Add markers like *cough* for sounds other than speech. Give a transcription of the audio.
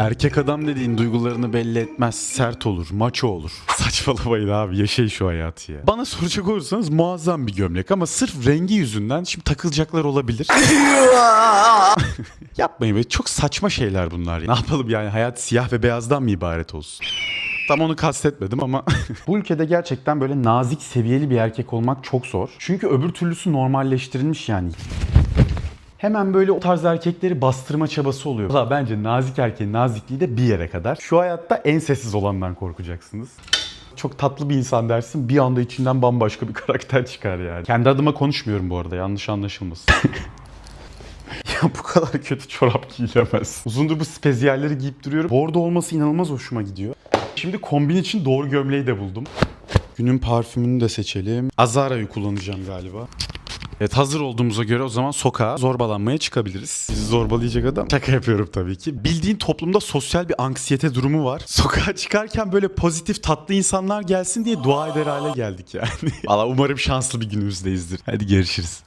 Erkek adam dediğin duygularını belli etmez, sert olur, maço olur. *laughs* Saçmalamayın abi, yaşayın şu hayatı ya. Bana soracak olursanız muazzam bir gömlek ama sırf rengi yüzünden şimdi takılacaklar olabilir. *laughs* Yapmayın be, çok saçma şeyler bunlar ya. Ne yapalım yani hayat siyah ve beyazdan mı ibaret olsun? Tam onu kastetmedim ama *laughs* bu ülkede gerçekten böyle nazik seviyeli bir erkek olmak çok zor. Çünkü öbür türlüsü normalleştirilmiş yani. Hemen böyle o tarz erkekleri bastırma çabası oluyor. Valla bence nazik erkeğin nazikliği de bir yere kadar. Şu hayatta en sessiz olandan korkacaksınız. Çok tatlı bir insan dersin bir anda içinden bambaşka bir *laughs* karakter çıkar yani. Kendi adıma konuşmuyorum bu arada yanlış anlaşılmasın. *laughs* Ya bu kadar kötü çorap giyilemez. Uzundur bu speziyalleri giyip duruyorum. Bordo olması inanılmaz hoşuma gidiyor. Şimdi kombin için doğru gömleği de buldum. Günün parfümünü de seçelim. Azara'yı kullanacağım galiba. Evet hazır olduğumuza göre o zaman sokağa zorbalanmaya çıkabiliriz. Sizi zorbalayacak adam. Şaka yapıyorum tabii ki. Bildiğin toplumda sosyal bir anksiyete durumu var. *laughs* Sokağa çıkarken böyle pozitif tatlı insanlar gelsin diye dua eder hale geldik yani. *laughs* Valla umarım şanslı bir günümüzdeyizdir. Hadi görüşürüz.